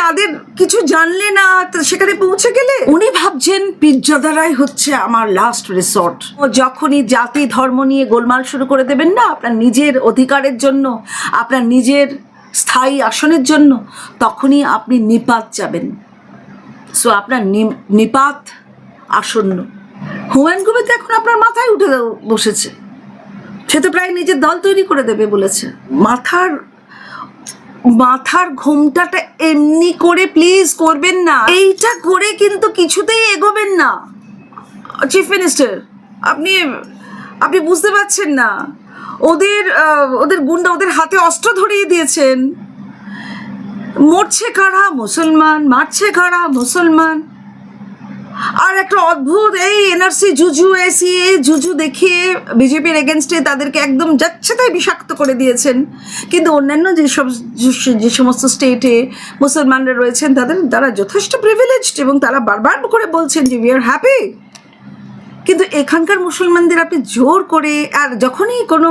তাদের কিছু জানলে না সেখানে পৌঁছে গেলে? উনি ভাবছেন পীরজাদারাই হচ্ছে আমার লাস্ট রিসর্ট ও যখনই জাতি, ধর্ম নিয়ে গোলমাল শুরু করে দেবেন না, আপনার নিজের অধিকারের জন্য, আপনার নিজের স্থায়ী আসনের জন্য, তখনই আপনি নিপাত যাবেন। সো আপনার নিপাত আসন্ন। হুমায়ুন কবির তো এখন আপনার মাথায় উঠে বসেছে। সে তো প্রায় নিজের দল তৈরি করে দেবে বলেছে। মাথার মাথার ঘোমটাটা এমনি করে প্লিজ করবেন না। এইটা করে কিন্তু কিছুতেই এগোবেন না। চিফ মিনিস্টার আপনি আপনি বুঝতে পারছেন না। ওদের ওদের গুন্ডা ওদের হাতে অস্ত্র ধরিয়ে দিয়েছেন। মরছে কারা? মুসলমান, মারছে কারা? মুসলমান। আর একটা অদ্ভুত, এই এনআরসি জুজু এসি জুজু দেখিয়ে বিজেপির এগেনস্টে তাদেরকে একদম যাচ্ছে তাই বিষাক্ত করে দিয়েছেন। কিন্তু অন্যান্য যেসব যে সমস্ত স্টেটে মুসলমানরা রয়েছেন, তাদের, তারা যথেষ্ট প্রিভিলেজড এবং তারা বারবার করে বলছেন যে উই আর হ্যাপি কিন্তু এখানকার মুসলমানদের আপনি জোর করে, আর যখনই কোনো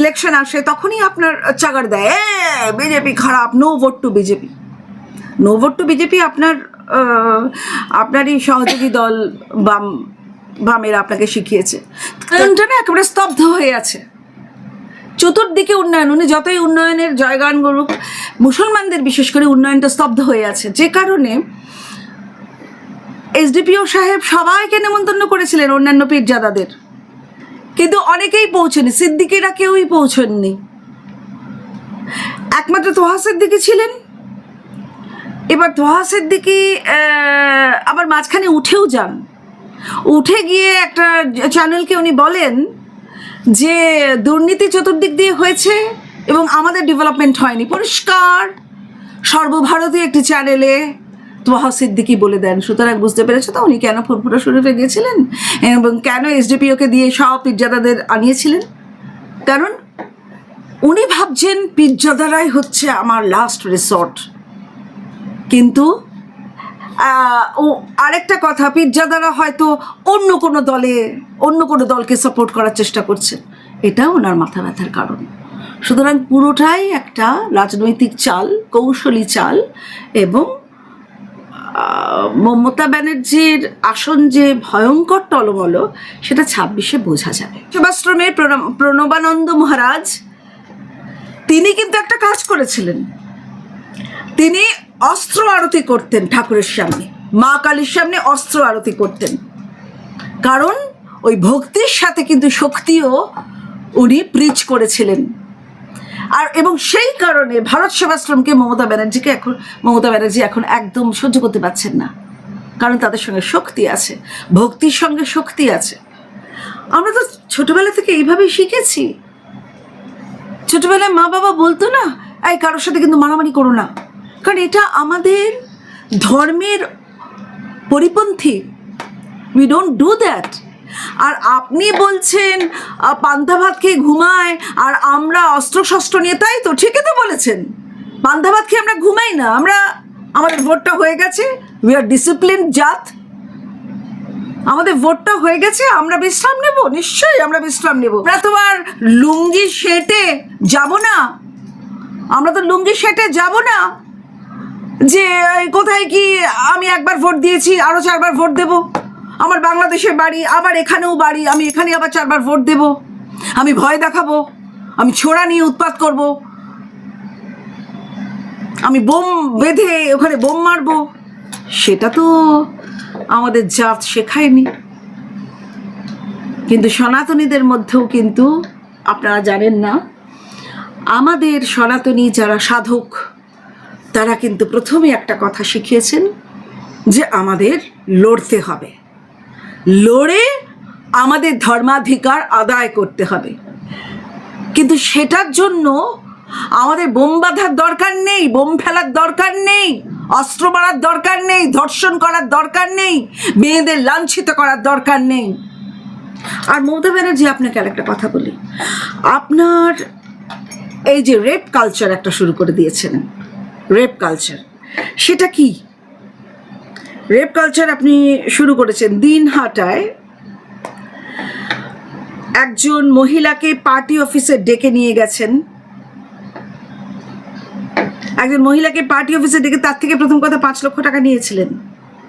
ইলেকশন আসে, তখনই আপনার চাগার দেয় বিজেপি খারাপ no vote to BJP. No vote to BJP আপনার আপনারই সহযোগী দল বাম, বামেরা আপনাকে শিখিয়েছে। কারণটা একেবারে স্তব্ধ হয়ে আছে। চতুর্দিকে উন্নয়ন, উনি যতই উন্নয়নের জয়গান করুক, মুসলমানদের বিশেষ করে উন্নয়নটা স্তব্ধ হয়ে আছে। যে কারণে এসডিপিও সাহেব সবাইকে নেমন্তন্ন করেছিলেন অন্যান্য পীরজাদাদের। কিন্তু অনেকেই পৌঁছেনি, সিদ্দিকিরা কেউই পৌঁছননি। একমাত্র তোহা সিদ্দিকি ছিলেন এবার তোহা সিদ্দিকি আবার মাঝখানে উঠেও যান। উঠে গিয়ে একটা চ্যানেলকে উনি বলেন যে, দুর্নীতি চতুর্দিক দিয়ে হয়েছে এবং আমাদের ডেভেলপমেন্ট হয়নি। পরিষ্কার। সর্বভারতীয় একটি চ্যানেলে তোহা সিদ্দিকি বলে দেন। সুতরাং বুঝতে পেরেছ তো উনি কেন ফুরফুরা শরীফে গিয়েছিলেন? এবং কেন এসডিপিওকে দিয়ে সব পিজ্জাদাদের আনিয়েছিলেন? কারণ উনি ভাবছেন, পিজ্জাদারাই হচ্ছে আমার লাস্ট রিসর্ট কিন্তু ও আরেকটা কথা পিজ্জাদারা হয়তো অন্য কোনো দলে, অন্য কোনো দলকে সাপোর্ট করার চেষ্টা করছে। এটাও ওনার মাথা ব্যথার কারণ। সুতরাং পুরোটাই একটা রাজনৈতিক চাল, কৌশলী চাল এবং মমতা ব্যানার্জির আসন যে ভয়ঙ্কর টলমল, সেটা ছাব্বিশে বোঝা যাবে। প্রণ- প্রণবানন্দ মহারাজ, তিনি কিন্তু একটা কাজ করেছিলেন। তিনি অস্ত্র আরতি করতেন ঠাকুরের সামনে। মা কালীর সামনে অস্ত্র আরতি করতেন। কারণ ওই ভক্তির সাথে কিন্তু শক্তিও উনি প্রিচ করেছিলেন। আর এবং সেই কারণে ভারত সেবাশ্রমকে মমতা ব্যানার্জিকে এখন মমতা ব্যানার্জি এখন একদম সহ্য করতে পারছেন না। কারণ তাদের সঙ্গে শক্তি আছে, ভক্তির সঙ্গে শক্তি আছে। আমরা তো ছোটবেলা থেকে এইভাবেই শিখেছি। ছোটবেলায় মা বাবা বলতো না, এই কারোর সাথে কিন্তু মারামারি করো না। কারণ এটা আমাদের ধর্মের পরিপন্থী। উই ডোন্ট ডু দ্যাট আর আপনি বলছেন পান্তা ভাত খেয়ে ঘুমায়, আর আমরা অস্ত্র শস্ত্র নিয়ে, তাই তো, ঠিকই তো বলেছেন। পান্তা ভাত খেয়ে আমরা ঘুমাই না, আমরা, আমাদের ভোটটা হয়ে গেছে উই আর ডিসিপ্লিন জাত। আমাদের ভোটটা হয়ে গেছে, আমরা বিশ্রাম নেব, নিশ্চয়ই আমরা বিশ্রাম নেব। আমরা তো আর লুঙ্গি সেটে যাব না। আমরা তো লুঙ্গি সেটে যাব না। যে কোথায় কি? আমি একবার ভোট দিয়েছি আরও চারবার ভোট দেব। আমার বাংলাদেশে বাড়ি আবার এখানেও বাড়ি, আমি এখানে আবার চারবার ভোট দেব। আমি ভয় দেখাবো, আমি ছোড়া নিয়ে উৎপাত করব। আমি বোম বেঁধে ওখানে বোম মারবো। সেটা তো আমাদের জাত শেখায়নি। কিন্তু সনাতনীদের মধ্যেও কিন্তু আপনারা জানেন না, আমাদের সনাতনী যারা সাধক তারা কিন্তু প্রথমে একটা কথা শিখিয়েছেন যে আমাদের লড়তে হবে। লড়ে আমাদের ধর্মাধিকার আদায় করতে হবে। কিন্তু সেটার জন্য আমাদের বোম বাঁধার দরকার নেই, বোম ফেলার দরকার নেই, অস্ত্র মারার দরকার নেই, ধর্ষণ করার দরকার নেই, মেয়েদের লাঞ্ছিত করার দরকার নেই। আর মমতা ব্যানার্জি, আপনাকে আর একটা কথা বলি। আপনার এই যে রেপ কালচার একটা শুরু করে দিয়েছেন। রেপ কালচার সেটা কি? রেপ কালচার আপনি শুরু করেছেন দিনহাটায় একজন মহিলাকে পার্টি অফিসে ডেকে নিয়ে গেছেন। একজন মহিলাকে পার্টি অফিসে ডেকে তার থেকে প্রথম কথা পাঁচ লক্ষ টাকা নিয়েছিলেন।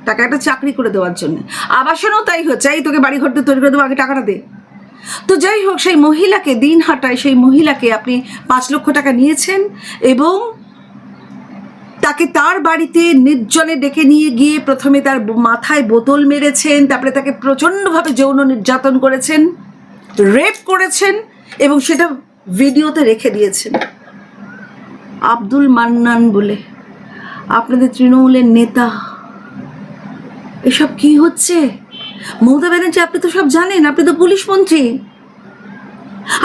তাকে একটা চাকরি করে দেওয়ার জন্য। আবাসনও তাই হচ্ছে এই তোকে বাড়ি ঘরটা তৈরি করে দেবো, আগে টাকাটা দে। তো যাই হোক, সেই মহিলাকে দিন হাটায়, সেই মহিলাকে আপনি পাঁচ লক্ষ টাকা নিয়েছেন এবং তাকে তার বাড়িতে নির্জনে ডেকে নিয়ে গিয়ে প্রথমে তার মাথায় বোতল মেরেছেন, তারপরে তাকে প্রচণ্ডভাবে যৌন নির্যাতন করেছেন, রেপ করেছেন এবং সেটা ভিডিওতে রেখে দিয়েছেন। আব্দুল মান্নান বলে। আপনাদের তৃণমূলের নেতা। এসব কি হচ্ছে? মমতা ব্যানার্জি, আপনি তো সব জানেন, আপনি তো পুলিশ মন্ত্রী।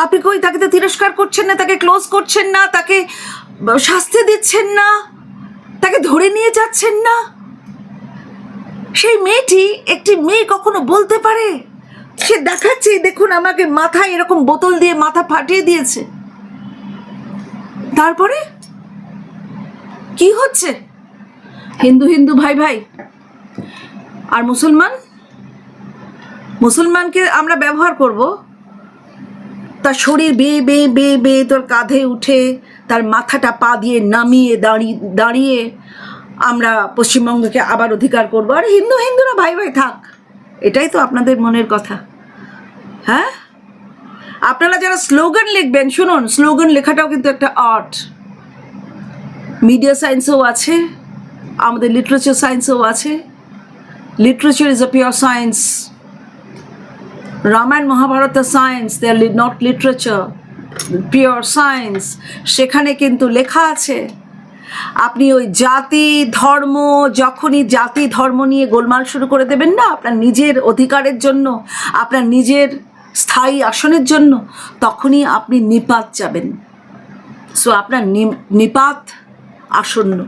আপনি কই, তাকে তো তিরস্কার করছেন না, তাকে ক্লোজ করছেন না, তাকে শাস্তি দিচ্ছেন না? তাকে ধরে নিয়ে যাচ্ছেন না? সেই মেয়েটি একটি মেয়ে কখনো বলতে পারে? সে দেখাচ্ছে, দেখুন আমাকে মাথায় এরকম বোতল দিয়ে মাথা ফাটিয়ে দিয়েছে। তারপরে? কি হচ্ছে? হিন্দু হিন্দু ভাই ভাই, আর মুসলমান? মুসলমানকে আমরা ব্যবহার করব। তার শরীর বেয়ে বেয়ে বেয়ে বেয়ে তোর কাঁধে উঠে, তার মাথাটা পা দিয়ে নামিয়ে দাঁড়িয়ে দাঁড়িয়ে আমরা পশ্চিমবঙ্গকে আবার অধিকার করব। আর হিন্দু, হিন্দুরা ভাই ভাই থাক। এটাই তো আপনাদের মনের কথা। হ্যাঁ? আপনারা যারা স্লোগান লিখবেন, শুনুন, স্লোগান লেখাটাও কিন্তু একটা আর্ট। মিডিয়া সায়েন্সেও আছে, আমাদের লিটারেচার সায়েন্সেও আছে। Literature is a pure science. Ramayana Mahabharata science they are not literature pure science সেখানে কিন্তু লেখা আছে, আপনি ওই জাতি, ধর্ম, যখনই জাতি, ধর্ম নিয়ে গোলমাল শুরু করে দেবেন না, আপনার নিজের অধিকারের জন্য, আপনার নিজের স্থায়ী আসনের জন্য, তখনই আপনি নিপাত যাবেন। সো আপনার নিপাত আসন্ন।